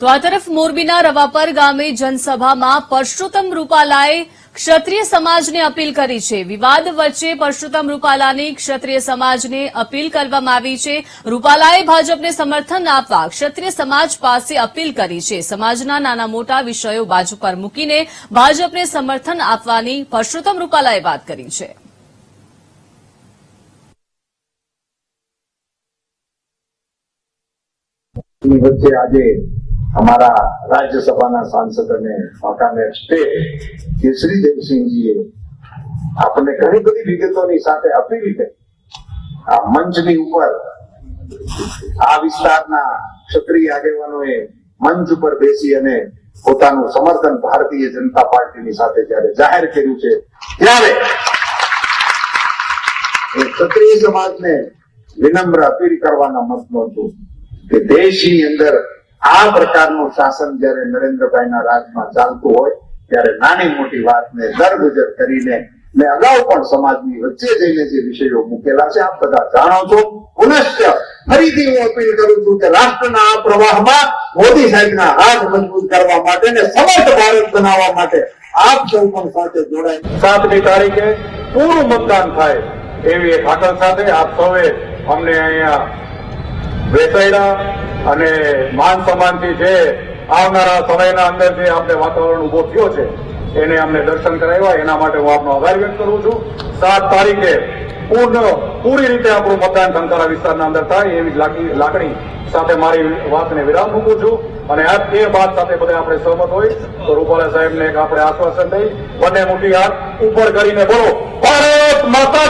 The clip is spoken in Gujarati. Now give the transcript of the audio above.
તો આ તરફ મોરબીના રવાપર ગામે જનસભામાં પરસોત્તમ રૂપાલાએ ક્ષત્રિય સમાજને અપીલ કરી છે. વિવાદ વચ્ચે પરસોત્તમ રૂપાલાની ક્ષત્રિય સમાજને અપીલ કરવામાં આવી છે. રૂપાલાએ ભાજપને સમર્થન આપવા ક્ષત્રિય સમાજ પાસે અપીલ કરી છે. સમાજના નાના મોટા વિષયો બાજુ પર મૂકીને ભાજપને સમર્થન આપવાની પરસોત્તમ રૂપાલાએ વાત કરી છે. વચ્ચે આજે અમારા રાજ્યસભાના સાંસદ અને વાંકાનેર સ્ટેટ કેસરી દેવસિંહજીએ આપણને ઘણી બધી વિગતોની સાથે અપીલ કરી આ મંચની ઉપર આ વિસ્તારના ક્ષત્રિય આગેવાનોએ મંચ ઉપર બેસી અને પોતાનું સમર્થન ભારતીય જનતા પાર્ટીની સાથે જયારે જાહેર કર્યું છે, ત્યારે ક્ષત્રિય સમાજને વિનમ્ર અપીલ કરવાના મતનો છું કે દેશની અંદર આ પ્રકારનું શાસન જ્યારે નરેન્દ્રભાઈના રાજમાં ચાલતું હોય, ત્યારે નાની મોટી વાતને દરગુજર કરીને મેં અગાઉ પણ સમાજની વચ્ચે જઈને જે વિષયો મૂકેલા છે, આપ બધા જાણો છો. પુનશ્ચ ફરીથી હું અપીલ કરું છું કે રાષ્ટ્રના આ પ્રવાહમાં મોદી સાહેબના હાથ મજબૂત કરવા માટે ને સમર્થ ભારત બનાવવા માટે આપ સૌ પણ સાથે જોડાય. સાતમી તારીખે પૂરું મતદાન થાય એવી એક આશા સાથે આપ સૌએ અમને અહીંયા બેસાડ્યા અને માન સન્માનથી જે આવનારા સમયના અંદર જે આપણે વાતાવરણ ઊભો થયો છે, એને અમને દર્શન કરાવ્યા. એના માટે હું આપનો આભાર વ્યક્ત કરું છું. સાત તારીખે પૂર્ણ, પૂરી રીતે આપણું મતદાન ધંકારા વિસ્તારના અંદર થાય એવી લાગણી સાથે મારી વાતને વિરામ મૂકું છું. અને આ એ વાત સાથે બધા આપણે સહમત હોય તો રૂપાલા સાહેબને એક આપણે આશ્વાસન દઈ. બંને મોટી હાથ ઉપર કરીને બોલો. ભારત માતા